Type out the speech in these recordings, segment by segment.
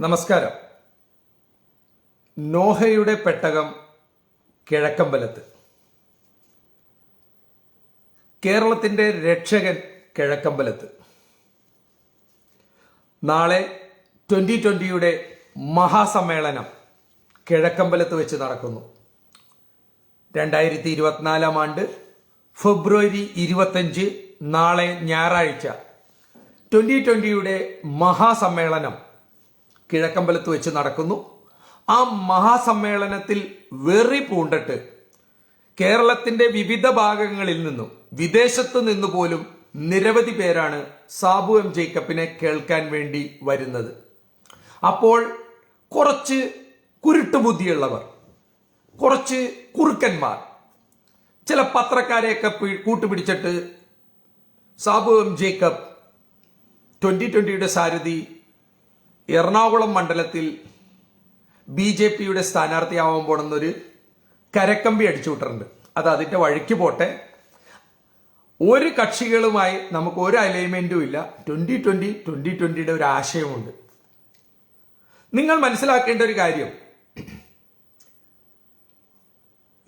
നമസ്കാരം. നോഹയുടെ പെട്ടകം കിഴക്കമ്പലത്ത്. കേരളത്തിന്റെ രക്ഷകൻ കിഴക്കമ്പലത്ത്. നാളെ ട്വന്റി ട്വന്റിയുടെ മഹാസമ്മേളനം കിഴക്കമ്പലത്ത് വെച്ച് നടക്കുന്നു. രണ്ടായിരത്തി ഇരുപത്തിനാലാം ആണ്ട് ഫെബ്രുവരി ഇരുപത്തഞ്ച് നാളെ ഞായറാഴ്ച. ട്വന്റി ട്വന്റിയുടെ മഹാസമ്മേളനം കിഴക്കമ്പലത്ത് വെച്ച് നടക്കുന്നു. ആ മഹാസമ്മേളനത്തിൽ വെറി പൂണ്ടിട്ട് കേരളത്തിന്റെ വിവിധ ഭാഗങ്ങളിൽ നിന്നും വിദേശത്ത് നിന്ന് പോലും നിരവധി പേരാണ് സാബു എം ജേക്കബിനെ കേൾക്കാൻ വേണ്ടി വരുന്നത്. അപ്പോൾ കുറച്ച് കുരുട്ടുബുദ്ധിയുള്ളവർ കുറച്ച് കുറുക്കന്മാർ ചില പത്രക്കാരെയൊക്കെ കൂട്ടുപിടിച്ചിട്ട് സാബു എം ജേക്കബ് ട്വന്റി ട്വന്റിയുടെ സാരഥി എറണാകുളം മണ്ഡലത്തിൽ ബി ജെ പിയുടെ സ്ഥാനാർത്ഥിയാവാൻ പോണെന്നൊരു കരക്കമ്പി അടിച്ചു വിട്ടിട്ടുണ്ട്. അത് അതിന്റെ വഴിക്ക് പോട്ടെ. ഒരു കക്ഷികളുമായി നമുക്ക് ഒരു അലൈൻമെന്റും ഇല്ല. ട്വന്റി ട്വന്റി ട്വന്റി ട്വന്റിയുടെ ഒരു ആശയമുണ്ട്. നിങ്ങൾ മനസ്സിലാക്കേണ്ട ഒരു കാര്യം.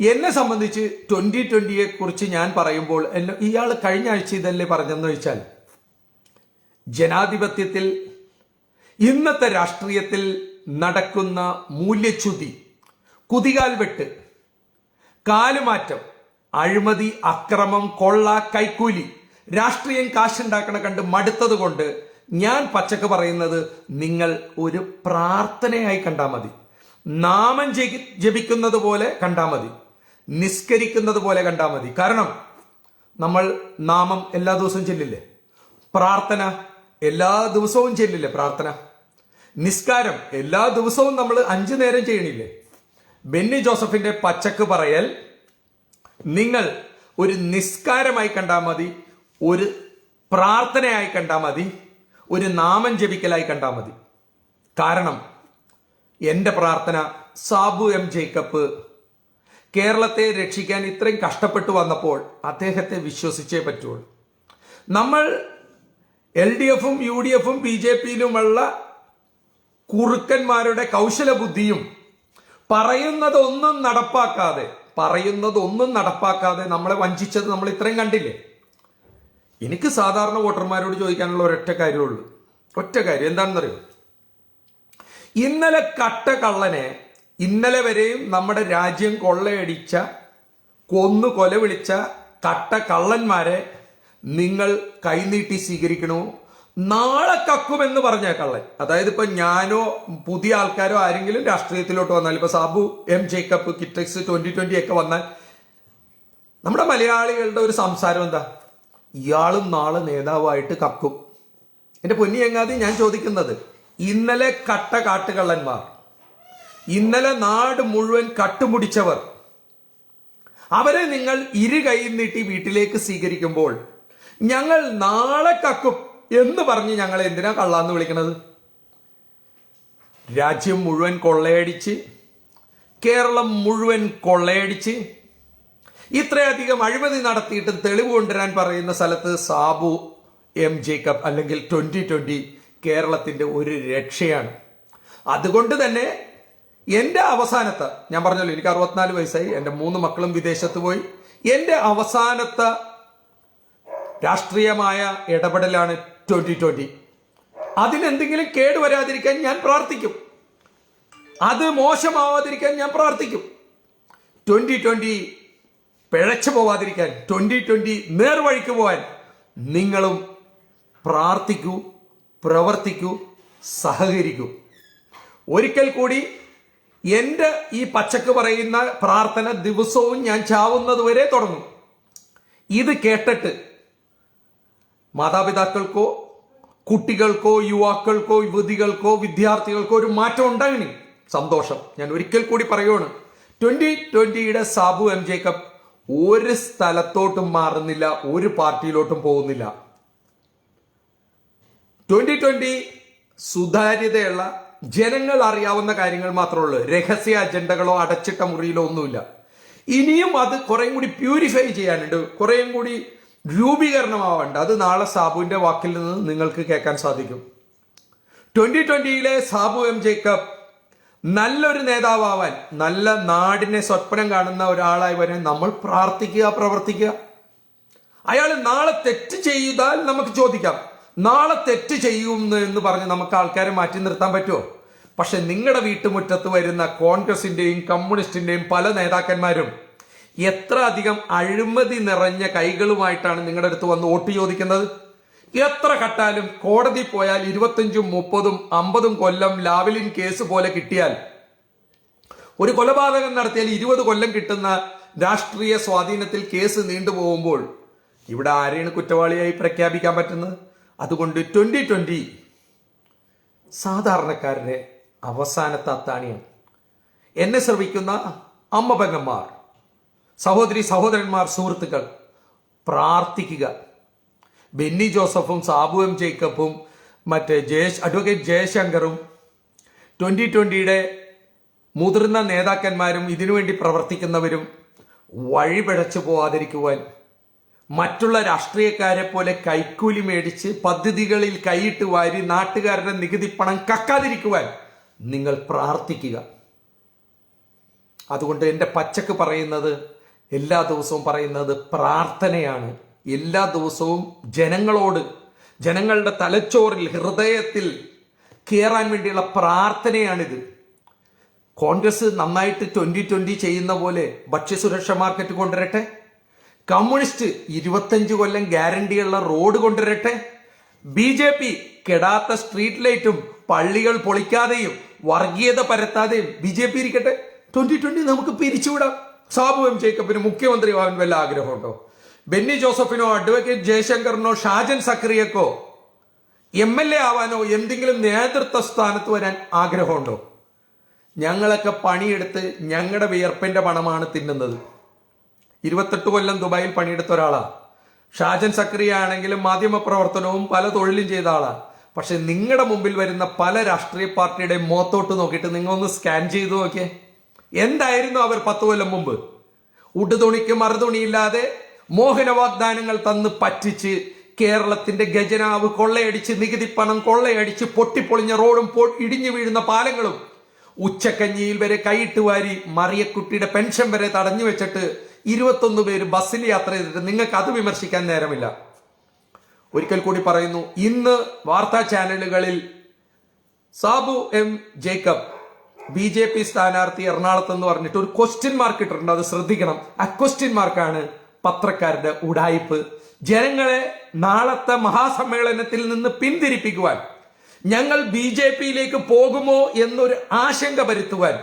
എന്നെ സംബന്ധിച്ച് ട്വന്റി ട്വന്റിയെ കുറിച്ച് ഞാൻ പറയുമ്പോൾ എന്നെ ഇയാൾ കഴിഞ്ഞ ആഴ്ച ഇതല്ലേ പറഞ്ഞെന്ന് വെച്ചാൽ ജനാധിപത്യത്തിൽ ഇന്നത്തെ രാഷ്ട്രീയത്തിൽ നടക്കുന്ന മൂല്യച്യുതി കുതികാൽ വെട്ട് കാലുമാറ്റം അഴിമതി അക്രമം കൊള്ള കൈക്കൂലി രാഷ്ട്രീയം കാശുണ്ടാക്കണ കണ്ട് മടുത്തത് കൊണ്ട് ഞാൻ പച്ചക്ക് പറയുന്നത് നിങ്ങൾ ഒരു പ്രാർത്ഥനയായി കണ്ടാൽ മതി. നാമം ജപി- ജപിക്കുന്നത് പോലെ കണ്ടാൽ മതി. നിസ്കരിക്കുന്നത് പോലെ കണ്ടാൽ മതി. കാരണം നമ്മൾ നാമം എല്ലാ ദിവസവും ചെല്ലില്ലേ? പ്രാർത്ഥന എല്ലാ ദിവസവും ചെല്ലില്ലേ പ്രാർത്ഥന? നിസ്കാരം എല്ലാ ദിവസവും നമ്മൾ അഞ്ചു നേരം ചെയ്യണില്ലേ? ബെന്നി ജോസഫിന്റെ പച്ചക്ക് പറയൽ നിങ്ങൾ ഒരു നിസ്കാരമായി കണ്ടാൽ മതി ഒരു പ്രാർത്ഥനയായി കണ്ടാൽ മതി ഒരു നാമം ജപിക്കലായി കണ്ടാൽ മതി. കാരണം എന്റെ പ്രാർത്ഥന സാബു എം ജേക്കബ് കേരളത്തെ രക്ഷിക്കാൻ ഇത്രയും കഷ്ടപ്പെട്ടു വന്നപ്പോൾ അദ്ദേഹത്തെ വിശ്വസിച്ചേ പറ്റുള്ളൂ. നമ്മൾ എൽ ഡി എഫും യു ഡി എഫും ബി ജെ പിയിലുമുള്ള കുറുക്കന്മാരുടെ കൗശല ബുദ്ധിയും പറയുന്നതൊന്നും നടപ്പാക്കാതെ പറയുന്നതൊന്നും നടപ്പാക്കാതെ നമ്മളെ വഞ്ചിച്ചത് നമ്മൾ ഇത്രയും കണ്ടില്ലേ? എനിക്ക് സാധാരണ വോട്ടർമാരോട് ചോദിക്കാനുള്ള ഒരൊറ്റ കാര്യമുള്ളൂ. ഒറ്റ കാര്യം എന്താണെന്നറിയോ? ഇന്നലെ കട്ട കള്ളനെ ഇന്നലെ വരെയും നമ്മുടെ രാജ്യം കൊള്ളയടിച്ച കൊന്നു കൊല വിളിച്ച കട്ട കള്ളന്മാരെ നിങ്ങൾ കൈനീട്ടി സ്വീകരിക്കണോ? നാളെ കക്കുമെന്ന് പറഞ്ഞ കള്ളൻ. അതായത് ഇപ്പൊ ഞാനോ പുതിയ ആൾക്കാരോ ആരെങ്കിലും രാഷ്ട്രീയത്തിലോട്ട് വന്നാൽ ഇപ്പൊ Sabu M Jacob Kitex twenty twenty ഒക്കെ വന്നാൽ നമ്മുടെ മലയാളികളുടെ ഒരു സംസാരം എന്താ? ഇയാളും നാളെ നേതാവായിട്ട് കക്കും. എന്റെ പൊന്നി എങ്ങാതി ഞാൻ ചോദിക്കുന്നത് ഇന്നലെ കട്ട കാട്ടുകള്ളന്മാർ ഇന്നലെ നാട് മുഴുവൻ കട്ടുമുടിച്ചവർ അവരെ നിങ്ങൾ ഇരു കൈ നീട്ടി വീട്ടിലേക്ക് സ്വീകരിക്കുമ്പോൾ ഞങ്ങൾ നാളെ കക്കും എന്ന് പറഞ്ഞ് ഞങ്ങൾ എന്തിനാ കള്ളാന്ന് വിളിക്കണത്? രാജ്യം മുഴുവൻ കൊള്ളയടിച്ച് കേരളം മുഴുവൻ കൊള്ളയടിച്ച് ഇത്രയധികം അഴിമതി നടത്തിയിട്ട് തെളിവ് കൊണ്ടുവരാൻ പറയുന്ന സ്ഥലത്ത് സാബു എം ജേക്കബ് അല്ലെങ്കിൽ ട്വന്റി ട്വന്റി കേരളത്തിന്റെ ഒരു രക്ഷയാണ്. അതുകൊണ്ട് തന്നെ എന്റെ അവസാനത്തെ ഞാൻ പറഞ്ഞല്ലോ എനിക്ക് അറുപത്തിനാല് വയസ്സായി എന്റെ മൂന്ന് മക്കളും വിദേശത്ത് പോയി. എന്റെ അവസാനത്തെ രാഷ്ട്രീയമായ ഇടപെടലാണ് ട്വന്റി ട്വന്റി അതിനെന്തെങ്കിലും കേട് വരാതിരിക്കാൻ ഞാൻ പ്രാർത്ഥിക്കും. അത് മോശമാവാതിരിക്കാൻ ഞാൻ പ്രാർത്ഥിക്കും. ട്വന്റി ട്വന്റി പിഴച്ചു പോവാതിരിക്കാൻ ട്വന്റി ട്വന്റി നേർവഴിക്ക് പോവാൻ നിങ്ങളും പ്രാർത്ഥിക്കൂ പ്രവർത്തിക്കൂ സഹകരിക്കൂ. ഒരിക്കൽ കൂടി എന്റെ ഈ പച്ചക്ക് പറയുന്ന പ്രാർത്ഥന ദിവസവും ഞാൻ ചാവുന്നത് വരെ തുടങ്ങും. ഇത് കേട്ടിട്ട് മാതാപിതാക്കൾക്കോ കുട്ടികൾക്കോ യുവാക്കൾക്കോ യുവതികൾക്കോ വിദ്യാർത്ഥികൾക്കോ ഒരു മാറ്റം ഉണ്ടായിനി. സന്തോഷം. ഞാൻ ഒരിക്കൽ കൂടി പറയുവാണ്. ട്വന്റി ട്വന്റിയുടെ സാബു എം ജേക്കബ് ഒരു സ്ഥലത്തോട്ടും മാറുന്നില്ല ഒരു പാർട്ടിയിലോട്ടും പോകുന്നില്ല. ട്വന്റി ട്വന്റി സുതാര്യതയുള്ള ജനങ്ങൾ അറിയാവുന്ന കാര്യങ്ങൾ മാത്രമേ ഉള്ളൂ. രഹസ്യ അജണ്ടകളോ അടച്ചിട്ട മുറിയിലോ ഒന്നുമില്ല. ഇനിയും അത് കുറേയും കൂടി പ്യൂരിഫൈ ചെയ്യാനുണ്ട്. കുറേയും കൂടി രൂപീകരണമാവാണ്ട്. അത് നാളെ സാബുവിന്റെ വാക്കിൽ നിന്ന് നിങ്ങൾക്ക് കേൾക്കാൻ സാധിക്കും. ട്വന്റി ട്വന്റിയിലെ സാബു എം ജേക്കബ് നല്ലൊരു നേതാവാൻ നല്ല നാടിനെ സ്വപ്നം കാണുന്ന ഒരാളായി വരെ നമ്മൾ പ്രാർത്ഥിക്കുക പ്രവർത്തിക്കുക. അയാൾ നാളെ തെറ്റ് ചെയ്താൽ നമുക്ക് ചോദിക്കാം. നാളെ തെറ്റ് ചെയ്യും എന്ന് പറഞ്ഞ് നമുക്ക് ആൾക്കാരെ മാറ്റി നിർത്താൻ പറ്റുമോ? പക്ഷെ നിങ്ങളുടെ വീട്ടുമുറ്റത്ത് വരുന്ന കോൺഗ്രസിന്റെയും കമ്മ്യൂണിസ്റ്റിന്റെയും പല നേതാക്കന്മാരും എത്ര അധികം അഴിമതി നിറഞ്ഞ കൈകളുമായിട്ടാണ് നിങ്ങളുടെ അടുത്ത് വന്ന് വോട്ട് ചോദിക്കുന്നത്? എത്ര കട്ടാലും കോടതി പോയാൽ ഇരുപത്തഞ്ചും മുപ്പതും അമ്പതും കൊല്ലം ലാവലിൻ കേസ് പോലെ കിട്ടിയാൽ ഒരു കൊലപാതകം നടത്തിയാൽ ഇരുപത് കൊല്ലം കിട്ടുന്ന രാഷ്ട്രീയ സ്വാധീനത്തിൽ കേസ് നീണ്ടുപോകുമ്പോൾ ഇവിടെ ആരെയാണ് കുറ്റവാളിയായി പ്രഖ്യാപിക്കാൻ പറ്റുന്നത്? അതുകൊണ്ട് ട്വന്റി ട്വന്റി സാധാരണക്കാരുടെ അവസാനത്തെ അത്താണിയാണ്. എന്നെ ശ്രമിക്കുന്ന അമ്മ പെങ്ങന്മാർ. സഹോദരി സഹോദരന്മാർ സുഹൃത്തുക്കൾ പ്രാർത്ഥിക്കുക. ബെന്നി ജോസഫും സാബു എം ജേക്കബും മറ്റേ ജയശ് അഡ്വക്കേറ്റ് ജയശങ്കറും ട്വന്റി ട്വന്റിയുടെ മുതിർന്ന നേതാക്കന്മാരും ഇതിനുവേണ്ടി പ്രവർത്തിക്കുന്നവരും വഴിപിഴച്ചു പോവാതിരിക്കുവാൻ മറ്റുള്ള രാഷ്ട്രീയക്കാരെ പോലെ കൈക്കൂലി മേടിച്ച് പദ്ധതികളിൽ കൈയിട്ട് വാരി നാട്ടുകാരുടെ നികുതി പണം കക്കാതിരിക്കുവാൻ നിങ്ങൾ പ്രാർത്ഥിക്കുക. അതുകൊണ്ട് എന്റെ പച്ചക്ക് പറയുന്നത് എല്ലാ ദിവസവും പറയുന്നത് പ്രാർത്ഥനയാണ്. എല്ലാ ദിവസവും ജനങ്ങളോട് ജനങ്ങളുടെ തലച്ചോറിൽ ഹൃദയത്തിൽ കയറാൻ വേണ്ടിയുള്ള പ്രാർത്ഥനയാണിത്. കോൺഗ്രസ് നന്നായിട്ട് ട്വന്റി ട്വന്റി ചെയ്യുന്ന പോലെ ഭക്ഷ്യസുരക്ഷ മാർക്കറ്റ് കൊണ്ടുവരട്ടെ? കമ്മ്യൂണിസ്റ്റ് ഇരുപത്തഞ്ച് കൊല്ലം ഗ്യാരണ്ടിയുള്ള റോഡ് കൊണ്ടുവരട്ടെ? ബി ജെ പി കെടാത്ത സ്ട്രീറ്റ് ലൈറ്റും പള്ളികൾ പൊളിക്കാതെയും വർഗീയത പരത്താതെയും ബി ജെ പി ഇരിക്കട്ടെ? ട്വന്റി ട്വന്റി നമുക്ക് പിരിച്ചുവിടാം. സാബു എം ജേക്കബിന് മുഖ്യമന്ത്രി ആവാൻ വല്ല ആഗ്രഹമുണ്ടോ? ബെന്നി ജോസഫിനോ അഡ്വക്കേറ്റ് ജയശങ്കറിനോ ഷാജൻ സക്രിയക്കോ? എം എൽ എ ആവാനോ എന്തെങ്കിലും നേതൃത്വ സ്ഥാനത്ത് വരാൻ ആഗ്രഹമുണ്ടോ? ഞങ്ങളൊക്കെ പണിയെടുത്ത് ഞങ്ങളുടെ വിയർപ്പിന്റെ പണമാണ് തിന്നുന്നത്. ഇരുപത്തെട്ട് കൊല്ലം ദുബായിൽ പണിയെടുത്ത ഒരാളാ. ഷാജൻ സക്രിയ ആണെങ്കിലും മാധ്യമ പ്രവർത്തനവും പല തൊഴിലും ചെയ്ത ആളാ. പക്ഷെ നിങ്ങളുടെ മുമ്പിൽ വരുന്ന പല രാഷ്ട്രീയ പാർട്ടിയുടെയും മോത്തോട്ട് നോക്കിയിട്ട് നിങ്ങൾ ഒന്ന് സ്കാൻ ചെയ്തു നോക്കിയേ. എന്തായിരുന്നു അവർ പത്ത് കൊല്ലം മുമ്പ്? ഉടുതുണിക്ക് മറുതുണിയില്ലാതെ മോഹന വാഗ്ദാനങ്ങൾ തന്ന് പറ്റിച്ച് കേരളത്തിന്റെ ഖജനാവ് കൊള്ളയടിച്ച് നികുതി പണം കൊള്ളയടിച്ച് പൊട്ടിപ്പൊളിഞ്ഞ റോഡും ഇടിഞ്ഞു വീഴുന്ന പാലങ്ങളും ഉച്ചക്കഞ്ഞിയിൽ വരെ കൈയിട്ട് വാരി മറിയക്കുട്ടിയുടെ പെൻഷൻ വരെ തടഞ്ഞു വെച്ചിട്ട് ഇരുപത്തൊന്ന് പേര് ബസ്സിൽ യാത്ര ചെയ്തിട്ട് നിങ്ങൾക്ക് അത് വിമർശിക്കാൻ നേരമില്ല. ഒരിക്കൽ കൂടി പറയുന്നു ഇന്ന് വാർത്താ ചാനലുകളിൽ Sabu M Jacob B J P സ്ഥാനാർത്ഥി എറണാകുളത്ത് എന്ന് പറഞ്ഞിട്ട് ഒരു ക്വസ്റ്റ്യൻ മാർക്ക് ഇട്ടിട്ടുണ്ട്. അത് ശ്രദ്ധിക്കണം. ആ ക്വസ്റ്റ്യൻ മാർക്കാണ് പത്രക്കാരുടെ ഉടായിപ്പ്. ജനങ്ങളെ നാളത്തെ മഹാസമ്മേളനത്തിൽ നിന്ന് പിന്തിരിപ്പിക്കുവാൻ ഞങ്ങൾ ബി ജെ പിയിലേക്ക് പോകുമോ എന്നൊരു ആശങ്ക വരുത്തുവാൻ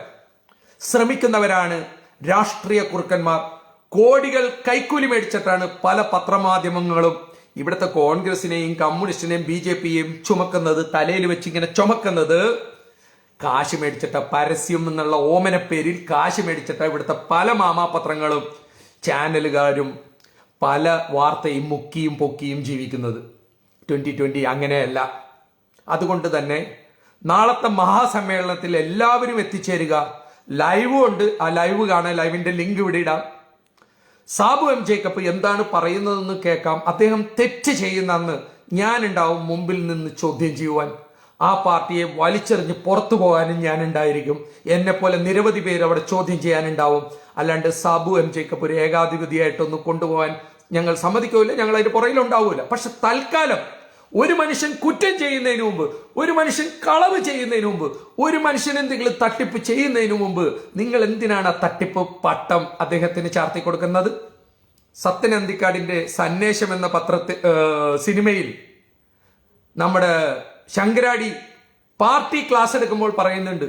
ശ്രമിക്കുന്നവരാണ് രാഷ്ട്രീയ കുറുക്കന്മാർ. കോടികൾ കൈക്കൂലി മേടിച്ചിട്ടാണ് പല പത്രമാധ്യമങ്ങളും ഇവിടുത്തെ കോൺഗ്രസിനെയും കമ്മ്യൂണിസ്റ്റിനെയും ബി ജെ പിയെയും ചുമക്കുന്നത് തലയിൽ വെച്ച് ഇങ്ങനെ ചുമക്കുന്നത്. കാശ് മേടിച്ചിട്ട പരസ്യം എന്നുള്ള ഓമന പേരിൽ കാശ് മേടിച്ചിട്ട ഇവിടുത്തെ പല മാമാപത്രങ്ങളും ചാനലുകാരും പല വാർത്തയും മുക്കിയും പൊക്കിയും ജീവിക്കുന്നത്. ട്വന്റി ട്വന്റി അങ്ങനെയല്ല. അതുകൊണ്ട് തന്നെ നാളത്തെ മഹാസമ്മേളനത്തിൽ എല്ലാവരും എത്തിച്ചേരുക. ലൈവ് ഉണ്ട്. ആ ലൈവ് കാണാൻ ലൈവിന്റെ ലിങ്ക് ഇവിടെ ഇടാം. സാബു എം ജേക്കബ് എന്താണ് പറയുന്നതെന്ന് കേൾക്കാം. അദ്ദേഹം തെറ്റ് ചെയ്യുന്ന അന്ന് ഞാനുണ്ടാവും മുമ്പിൽ നിന്ന് ചോദ്യം ചെയ്യുവാൻ. ആ പാർട്ടിയെ വലിച്ചെറിഞ്ഞ് പുറത്തു പോകാനും ഞാൻ ഉണ്ടായിരിക്കും എന്നെ പോലെ നിരവധി പേര് അവിടെ ചോദ്യം ചെയ്യാനുണ്ടാവും. അല്ലാണ്ട് സാബു എം ജേക്കബ് ഒരു ഏകാധിപതിയായിട്ടൊന്ന് കൊണ്ടുപോകാൻ ഞങ്ങൾ സമ്മതിക്കൂല ഞങ്ങൾ അതിന്റെ പുറകിലുണ്ടാവൂല. പക്ഷെ തൽക്കാലം ഒരു മനുഷ്യൻ കുറ്റം ചെയ്യുന്നതിന് മുമ്പ് ഒരു മനുഷ്യൻ കളവ് ചെയ്യുന്നതിന് മുമ്പ് ഒരു മനുഷ്യൻ എന്തെങ്കിലും തട്ടിപ്പ് ചെയ്യുന്നതിന് മുമ്പ് നിങ്ങൾ എന്തിനാണ് ആ തട്ടിപ്പ് പട്ടം അദ്ദേഹത്തിന് ചാർത്തി കൊടുക്കുന്നത്? സത്യൻ അന്തിക്കാടിന്റെ സന്ദേശം എന്ന പത്രത്തിൽ സിനിമയിൽ നമ്മുടെ ശങ്കരാടി പാർട്ടി ക്ലാസ് എടുക്കുമ്പോൾ പറയുന്നുണ്ട്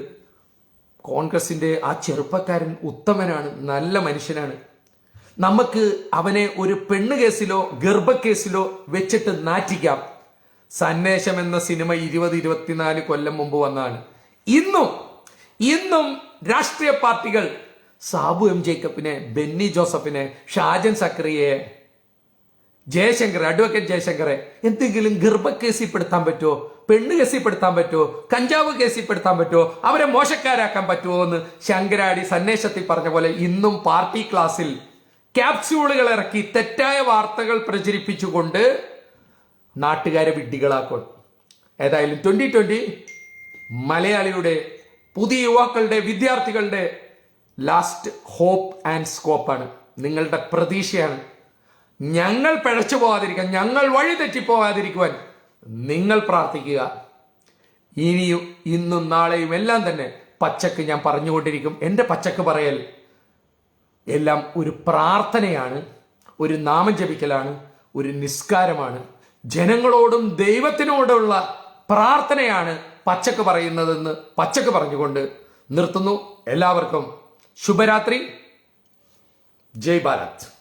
കോൺഗ്രസിന്റെ ആ ചെറുപ്പക്കാരൻ ഉത്തമനാണ് നല്ല മനുഷ്യനാണ്. നമുക്ക് അവനെ ഒരു പെണ്ണ് കേസിലോ ഗർഭക്കേസിലോ വെച്ചിട്ട് നാറ്റിക്കാം. സന്ദേശം എന്ന സിനിമ ഇരുപത് ഇരുപത്തിനാല് കൊല്ലം മുമ്പ് വന്നതാണ്. ഇന്നും ഇന്നും രാഷ്ട്രീയ പാർട്ടികൾ സാബു എം ജേക്കബിനെ ബെന്നി ജോസഫിനെ ഷാജൻ സക്രിയെ ജയശങ്കർ അഡ്വക്കേറ്റ് ജയശങ്കറെ എന്തെങ്കിലും ഗർഭക്കേസിൽ പെടുത്താൻ പറ്റുമോ പെണ്ണ് കേസിൽ പെടുത്താൻ പറ്റുമോ കഞ്ചാവ് കേസിൽ പെടുത്താൻ പറ്റുമോ അവരെ മോശക്കാരാക്കാൻ പറ്റുമോ എന്ന് ശങ്കരാടി സന്ദേശത്തിൽ പറഞ്ഞ പോലെ ഇന്നും പാർട്ടി ക്ലാസ്സിൽ ക്യാപ്സ്യൂളുകൾ ഇറക്കി തെറ്റായ വാർത്തകൾ പ്രചരിപ്പിച്ചുകൊണ്ട് നാട്ടുകാരെ വിഡ്ഢികളാക്കും. ഏതായാലും ട്വന്റി ട്വന്റി മലയാളിയുടെ പുതിയ യുവാക്കളുടെ വിദ്യാർത്ഥികളുടെ ലാസ്റ്റ് ഹോപ്പ് ആൻഡ് സ്കോപ്പാണ് നിങ്ങളുടെ പ്രതീക്ഷയാണ്. ഞങ്ങൾ പിഴച്ചു പോകാതിരിക്കാൻ ഞങ്ങൾ വഴി തെറ്റിപ്പോകാതിരിക്കുവാൻ നിങ്ങൾ പ്രാർത്ഥിക്കുക. ഇനിയും ഇന്നും നാളെയും എല്ലാം തന്നെ പച്ചക്ക് ഞാൻ പറഞ്ഞുകൊണ്ടിരിക്കും. എന്റെ പച്ചക്ക് പറയൽ എല്ലാം ഒരു പ്രാർത്ഥനയാണ് ഒരു നാമം ജപിക്കലാണ് ഒരു നിസ്കാരമാണ്. ജനങ്ങളോടും ദൈവത്തിനോടുള്ള പ്രാർത്ഥനയാണ് പച്ചക്ക് പറയുന്നതെന്ന് പച്ചക്ക് പറഞ്ഞുകൊണ്ട് നിർത്തുന്നു. എല്ലാവർക്കും ശുഭരാത്രി. ജയ് ഭാരത്.